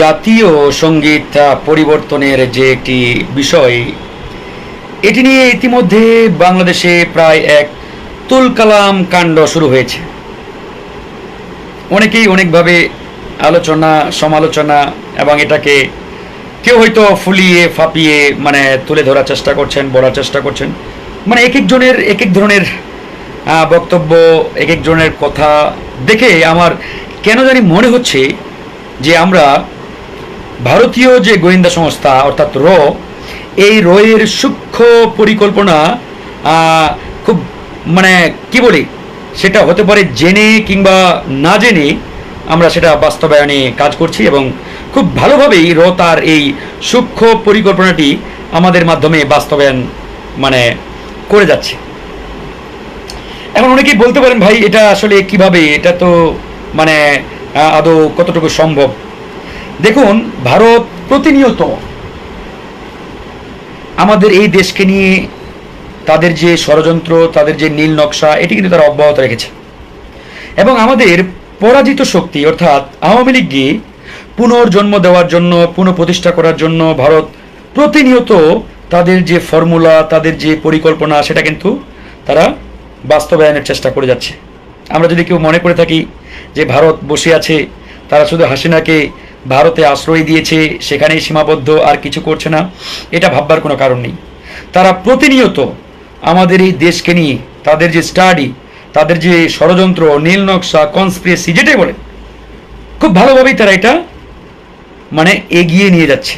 জাতীয় সংগীত পরিবর্তনের যে একটি বিষয়, এটি নিয়ে ইতিমধ্যে বাংলাদেশে প্রায় এক তুলকালাম কাণ্ড শুরু হয়েছে। অনেকেই অনেকভাবে আলোচনা, সমালোচনা এবং এটাকে কেউ হয়তো ফুলিয়ে, ফাপিয়ে মানে তুলে ধরার চেষ্টা করছেন, বলার চেষ্টা করছেন। মানে এক একজনের এক এক ধরনের বক্তব্য, এক একজনের কথা দেখে আমার কেন জানি মনে হচ্ছে যে আমরা ভারতীয় যে গোয়েন্দা সংস্থা, অর্থাৎ র, এই রয়ের সূক্ষ্ম পরিকল্পনা খুব মানে কি বলি, সেটা হতে পারে জেনে কিংবা না জেনে আমরা সেটা বাস্তবায়নে কাজ করছি এবং খুব ভালোভাবেই র তার এই সূক্ষ্ম পরিকল্পনাটি আমাদের মাধ্যমে বাস্তবায়ন মানে করে যাচ্ছে। এখন অনেকেই বলতে পারেন, ভাই, এটা আসলে কীভাবে? এটা তো মানে আদৌ কতটুকু সম্ভব? দেখুন, ভারত প্রতিনিয়ত আমাদের এই দেশকে নিয়ে তাদের যে ষড়যন্ত্র, তাদের যে নীল নকশা, এটি কিন্তু তারা অব্যাহত রেখেছে। এবং আমাদের পরাজিত শক্তি, অর্থাৎ আওয়ামী লীগকে পুনর্জন্ম দেওয়ার জন্য, পুনঃপ্রতিষ্ঠা করার জন্য ভারত প্রতিনিয়ত তাদের যে ফর্মুলা তাদের যে পরিকল্পনা, সেটা কিন্তু তারা বাস্তবায়নের চেষ্টা করে যাচ্ছে। আমরা যদি কেউ মনে করে থাকি যে ভারত বসে আছে, তারা শুধু হাসিনাকে ভারতে আশ্রয় দিয়েছে, সেখানেই সীমাবদ্ধ আর কিছু করছে না, এটা ভাববার কোনো কারণ নেই। তারা প্রতিনিয়ত আমাদের এই দেশকে নিয়ে, তাদের যে স্টাডি, তাদের যে ষড়যন্ত্র, নীল নকশা কনস্পিরেসি যেটাই বলে খুব ভালোভাবেই তারা এটা মানে এগিয়ে নিয়ে যাচ্ছে।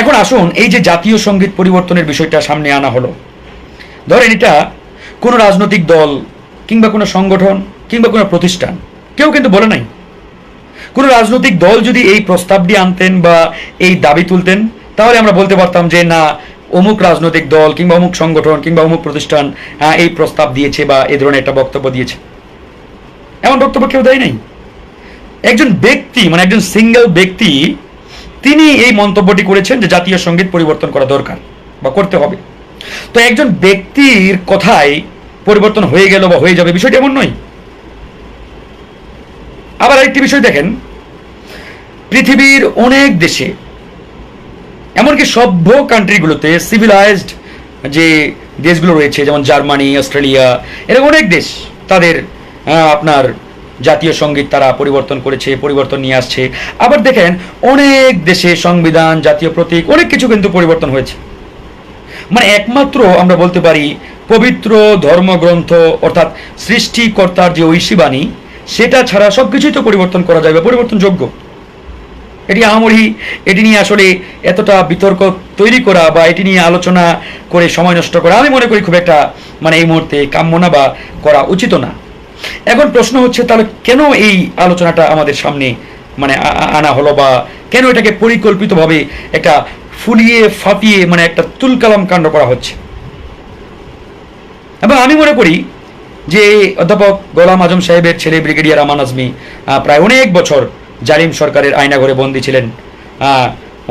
এখন আসুন এই যে জাতীয় সংগীত পরিবর্তনের বিষয়টা সামনে আনা হলো। ধরেন এটা কোনো রাজনৈতিক দল কিংবা কোনো সংগঠন কিংবা কোনো প্রতিষ্ঠান কেউ কিন্তু বলে নাই। কোনো রাজনৈতিক দল যদি এই প্রস্তাবটি আনতেন বা এই দাবি তুলতেন তাহলে আমরা বলতে পারতাম যে না অমুক রাজনৈতিক দল কিংবা অমুক সংগঠন কিংবা অমুক প্রতিষ্ঠান আহ, এই প্রস্তাব দিয়েছে বা এই ধরনের একটা বক্তব্য দিয়েছে। এমন বক্তব্য কেউ দেয় নাই। একজন ব্যক্তি মানে একজন সিঙ্গেল ব্যক্তি তিনি এই মন্তব্যটি করেছেন যে জাতীয় সংগীত পরিবর্তন করা দরকার বা করতে হবে। তো একজন ব্যক্তির কথায় পরিবর্তন হয়ে গেল বা হয়ে যাবে, বিষয়টি এমন নয়। আবার আরেকটি বিষয় দেখেন, পৃথিবীর অনেক দেশে, এমনকি সভ্য কান্ট্রিগুলোতে সিভিলাইজড যে দেশগুলো রয়েছে, যেমন জার্মানি, অস্ট্রেলিয়া এরকম অনেক দেশ, তাদের আপনার জাতীয় সংগীত তারা পরিবর্তন করেছে, পরিবর্তন নিয়ে আসছে। আবার দেখেন, অনেক দেশে সংবিধান, জাতীয় প্রতীক, অনেক কিছু কিন্তু পরিবর্তন হয়েছে। মানে একমাত্র আমরা বলতে পারি পবিত্র ধর্মগ্রন্থ অর্থাৎ সৃষ্টিকর্তার যে ঐশীবাণী, সেটা ছাড়া সব কিছুই তো পরিবর্তন করা যাবে পরিবর্তনযোগ্য। এটি আমরি এটি নিয়ে আসলে এতটা বিতর্ক তৈরি করা বা এটি নিয়ে আলোচনা করে সময় নষ্ট করা আমি মনে করি খুব একটা মানে এই মুহূর্তে কাম্য না বা করা উচিত না। এখন প্রশ্ন হচ্ছে, তাহলে কেন এই আলোচনাটা আমাদের সামনে মানে আনা হলো বা কেন এটাকে পরিকল্পিতভাবে একটা ফুলিয়ে ফাটিয়ে মানে একটা তুলকালাম কাণ্ড করা হচ্ছে। এবং আমি মনে করি যে অধ্যাপক গোলাম আজম সাহেবের ছেলে ব্রিগেডিয়ার আমান আজমি প্রায় অনেক বছর জালিম সরকারের আয়নাঘরে বন্দী ছিলেন।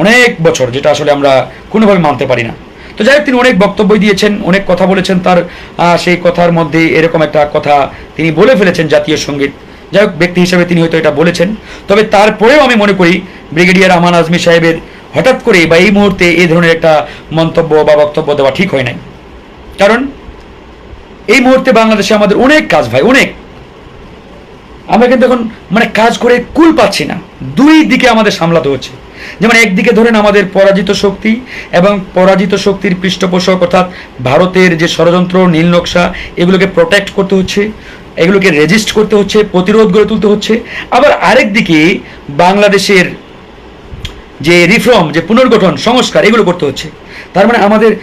অনেক বছর, যেটা আসলে আমরা কোনোভাবে মানতে পারি না। তো যাই হোক, তিনি অনেক বক্তব্য দিয়েছেন, অনেক কথা বলেছেন তার সেই কথার মধ্যে এরকম একটা কথা তিনি বলে ফেলেছেন জাতীয় সংগীত। যাই হোক, ব্যক্তি হিসেবে তিনি হয়তো এটা বলেছেন। তবে তারপরেও আমি মনে করি ব্রিগেডিয়ার আমান আজমি সাহেবের হঠাৎ করে বা এই মুহূর্তে এই ধরনের একটা মন্তব্য বা বক্তব্য দেওয়া ঠিক হয় নাই। কারণ এই মুহূর্তে বাংলাদেশে আমাদের অনেক কাজ ভাই, অনেক। আমরা কিন্তু এখন মানে কাজ করে কুল পাচ্ছি না। দুই দিকে আমাদের সামলাতে হচ্ছে। যেমন একদিকে ধরেন আমাদের পরাজিত শক্তি এবং পরাজিত শক্তির পৃষ্ঠপোষক অর্থাৎ ভারতের যে ষড়যন্ত্র, নীল নকশা, এগুলোকে প্রোটেক্ট করতে হচ্ছে, এগুলোকে রেজিস্ট করতে হচ্ছে, প্রতিরোধ গড়ে তুলতে হচ্ছে। আবার আরেক দিকে বাংলাদেশের যে রিফর্ম যে পুনর্গঠন, সংস্কার, এগুলো করতে হচ্ছে। তার মানে আমাদের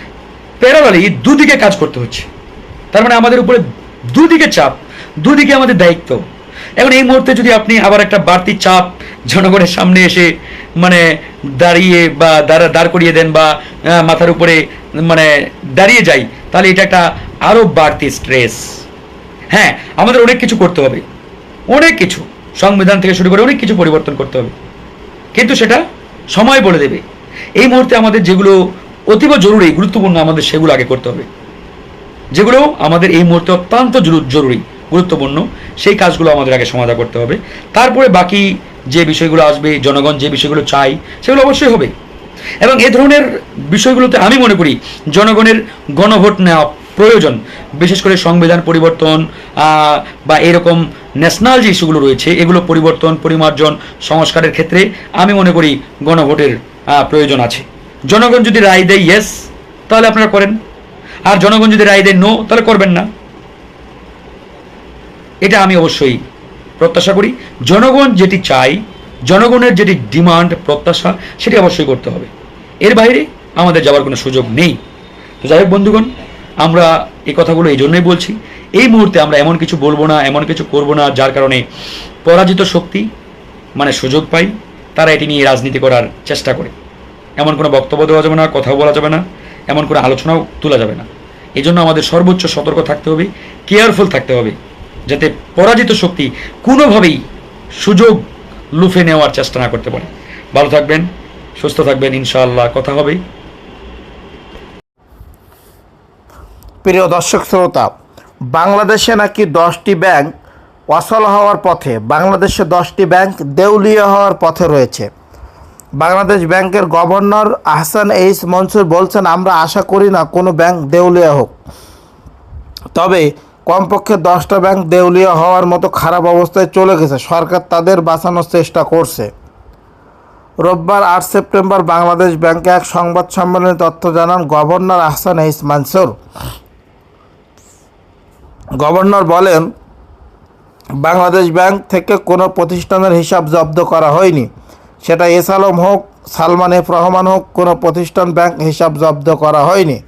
প্যারালালি দুদিকে কাজ করতে হচ্ছে। তার মানে আমাদের উপরে দুদিকে চাপ, দুদিকে আমাদের দায়িত্ব। এখন এই মুহূর্তে যদি আপনি আবার একটা বাড়তি চাপ জনগণের সামনে এসে মানে দাঁড়িয়ে বা দাঁড়া, দাঁড় করিয়ে দেন বা মাথার উপরে মানে দাঁড়িয়ে যাই, তাহলে এটা একটা আরও বাড়তি স্ট্রেস হ্যাঁ আমাদের অনেক কিছু করতে হবে। অনেক কিছু। সংবিধান থেকে শুরু করে অনেক কিছু পরিবর্তন করতে হবে। কিন্তু সেটা সময় বলে দেবে। এই মুহূর্তে আমাদের যেগুলো অতীব জরুরি, গুরুত্বপূর্ণ, আমাদের সেগুলো আগে করতে হবে। যেগুলো আমাদের এই মুহূর্তে অত্যন্ত জরু- জরুরি, গুরুত্বপূর্ণ, সেই কাজগুলো আমাদের আগে সমাধা করতে হবে। তারপরে বাকি যে বিষয়গুলো আসবে, জনগণ যে বিষয়গুলো চাই, সেগুলো অবশ্যই হবে। এবং এ ধরনের বিষয়গুলোতে আমি মনে করি, জনগণের গণভোট নেওয়া প্রয়োজন। বিশেষ করে সংবিধান পরিবর্তন বা এরকম ন্যাশনাল যে ইস্যুগুলো রয়েছে, এগুলো পরিবর্তন, পরিমার্জন, সংস্কারের ক্ষেত্রে আমি মনে করি গণভোটের প্রয়োজন আছে। জনগণ যদি রায় দেয় ইয়েস তাহলে আপনারা করেন। আর জনগণ যদি রায় দেয় নো তাহলে করবেন না। এটা আমি অবশ্যই প্রত্যাশা করি। জনগণ যেটি চাই জনগণের যেটি ডিমান্ড প্রত্যাশা, সেটি অবশ্যই করতে হবে। এর বাইরে আমাদের যাওয়ার কোনো সুযোগ নেই। তো যাই হোক বন্ধুগণ আমরা এই কথাগুলো এই জন্যই বলছি। এই মুহূর্তে আমরা এমন কিছু বলব না, এমন কিছু করব না, যার কারণে পরাজিত শক্তি মানে সুযোগ পাই, তারা এটি নিয়ে রাজনীতি করার চেষ্টা করে। এমন কোনো বক্তব্য দেওয়া যাবে না, কথাও বলা যাবে না, এমন কোনো আলোচনাও তোলা যাবে না। এই জন্য আমাদের সর্বোচ্চ সতর্ক থাকতে হবে, কেয়ারফুল থাকতে হবে, যাতে পরাজিত শক্তি কোনোভাবেই সুযোগ লুফে নেওয়ার চেষ্টা না করতে পারে। ভালো থাকবেন, সুস্থ থাকবেন, ইনশাআল্লাহ, কথা হবে। প্রিয় দর্শক শ্রোতা, বাংলাদেশে নাকি দশটি ব্যাংক অসল হওয়ার পথে, বাংলাদেশে দশটি ব্যাংক দেউলিয়া হওয়ার পথে রয়েছে। বাংলাদেশ ব্যাংকের গভর্নর আহসান এইস মনসুর বলছেন, আমরা আশা করি না কোনো ব্যাংক দেউলিয়া হোক। তবে কমপক্ষে দশটা ব্যাংক দেউলিয়া হওয়ার মতো খারাপ অবস্থায় চলে গেছে। সরকার তাদের বাঁচানোর চেষ্টা করছে। রোববার আট সেপ্টেম্বর বাংলাদেশ ব্যাংকে এক সংবাদ সম্মেলনে তথ্য জানান governor Ahsan H Mansur. Governor বলেন, বাংলাদেশ ব্যাংক থেকে কোনো প্রতিষ্ঠানের হিসাব জব্দ করা হয়নি। সেটা এস আলম হোক, সালমান এফ রহমান হোক, কোনো প্রতিষ্ঠান ব্যাংক হিসাব জব্দ করা হয়নি।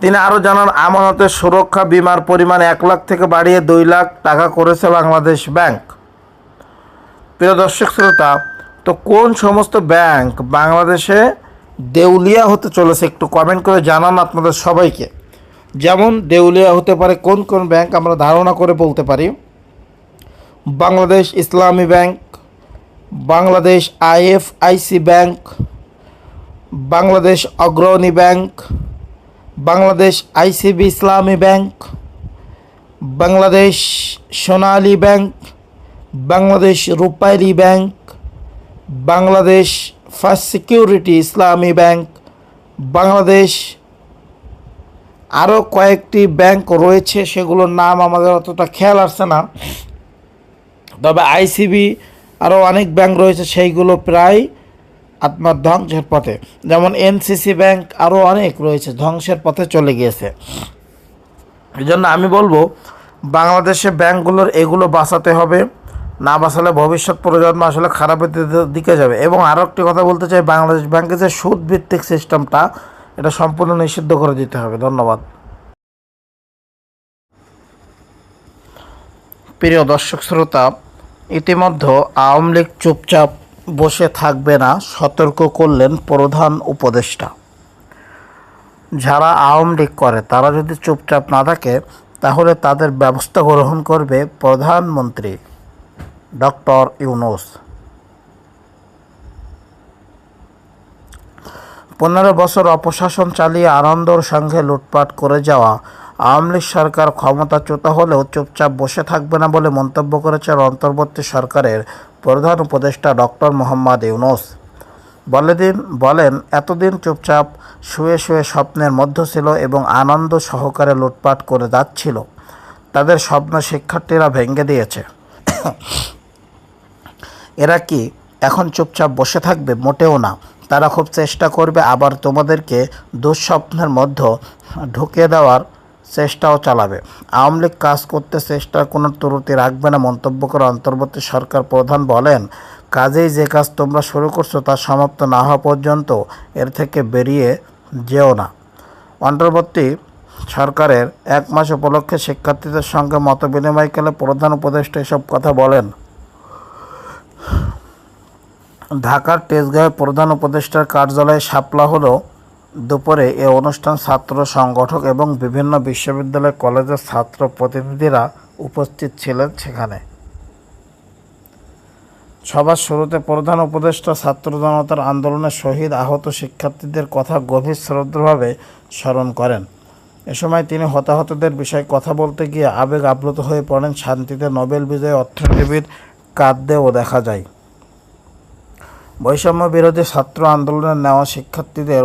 তিনি আরও জানান আমানতের সুরক্ষা বিমার পরিমাণ এক লাখ থেকে বাড়িয়ে দুই লাখ টাকা করেছে বাংলাদেশ ব্যাংক। প্রিয় দর্শক শ্রোতা, তো কোন সমস্ত ব্যাংক বাংলাদেশে দেউলিয়া হতে চলেছে একটু কমেন্ট করে জানান আপনাদের সবাইকে। যেমন দেউলিয়া হতে পারে, কোন কোন ব্যাংক আমরা ধারণা করে বলতে পারি? Bangladesh Islami bank, Bangladesh IFIC bank, Bangladesh Agrani bank, Bangladesh ICB Islami bank, Bangladesh Sonali bank, Bangladesh Rupali bank, Bangladesh first security Islami bank, Bangladesh আরও কয়েকটি ব্যাংক রয়েছে, সেগুলোর নাম আমাদের অতটা খেয়াল আসছে না। তবে আইসিবি আরও অনেক ব্যাংক রয়েছে, সেইগুলো প্রায় আপনার ধ্বংসের পথে। যেমন এনসিসি ব্যাংক আরও অনেক রয়েছে, ধ্বংসের পথে চলে গিয়েছে। এই জন্য আমি বলব বাংলাদেশে ব্যাংকগুলোর এগুলো বাঁচাতে হবে, না বাঁচালে ভবিষ্যৎ প্রজন্ম আসলে খারাপের দিকে- যাবে। এবং আরও একটি কথা বলতে চাই, বাংলাদেশ ব্যাংকের যে সুদ ভিত্তিক সিস্টেমটা এটা সম্পূর্ণ নিষিদ্ধ করে দিতে হবে। ধন্যবাদ। প্রিয় দর্শক শ্রোতা, ইতিমধ্যে আওয়ামী লীগ চুপচাপ বসে থাকবে না, সতর্ক করলেন প্রধান উপদেষ্টা। যারা আওয়ামী লীগ করে, তারা যদি চুপচাপ না থাকে, তাহলে তাদের ব্যবস্থা গ্রহণ করবে প্রধানমন্ত্রী ডক্টর ইউনুস। পনেরো বছর অপশাসন চালিয়ে আনন্দর সঙ্গে লুটপাট করে যাওয়া আওয়ামী লীগ সরকার ক্ষমতাচ্যুত হলেও চুপচাপ বসে থাকবে না বলে মন্তব্য করেছেন অন্তর্বর্তী সরকারের প্রধান উপদেষ্টা ডক্টর মোহাম্মদ ইউনুস। বলে দিন বলেন, এতদিন চুপচাপ শুয়ে শুয়ে স্বপ্নের মধ্য ছিল এবং আনন্দ সহকারে লুটপাট করে যাচ্ছিল। তাদের স্বপ্ন শিক্ষার্থীরা ভেঙে দিয়েছে। এরা কি এখন চুপচাপ বসে থাকবে? মোটেও না। তারা খুব চেষ্টা করবে আবার তোমাদেরকে দুঃস্বপ্নের মধ্যে ঢুকিয়ে দেওয়ার চেষ্টাও চালাবে। আওয়ামী লীগ কাজ করতে চেষ্টার কোনো ত্রুটি রাখবে না, মন্তব্য করে অন্তর্বর্তী সরকার প্রধান বলেন, কাজেই যে কাজ তোমরা শুরু করছ তা সমাপ্ত না হওয়া পর্যন্ত এর থেকে বেরিয়ে যেও না। অন্তর্বর্তী সরকারের এক মাস উপলক্ষে শিক্ষার্থীদের সঙ্গে মত বিনিময়কালে প্রধান উপদেষ্টা এসব কথা বলেন। ঢাকার তেজগাঁওয়ে প্রধান উপদেষ্টার কার্যালয়ে শাপলা হলো দুপুরে এ অনুষ্ঠান ছাত্র সংগঠক এবং বিভিন্ন বিশ্ববিদ্যালয় কলেজের ছাত্র প্রতিনিধিরা উপস্থিত ছিলেন সেখানে। সবার শুরুতে প্রধান উপদেষ্টা ছাত্র জনতার আন্দোলনে শহীদ আহত শিক্ষার্থীদের কথা গভীর শ্রদ্ধাভাবে স্মরণ করেন। এ সময় তিনি হতাহতদের বিষয়ে কথা বলতে গিয়ে আবেগ আপ্লুত হয়ে পড়েন, শান্তিতে নোবেল বিজয়ী অর্থনীতিবিদ কাঁদতেও দেখা যায়। বৈষম্য বিরোধী ছাত্র আন্দোলনে নেওয়া শিক্ষার্থীদের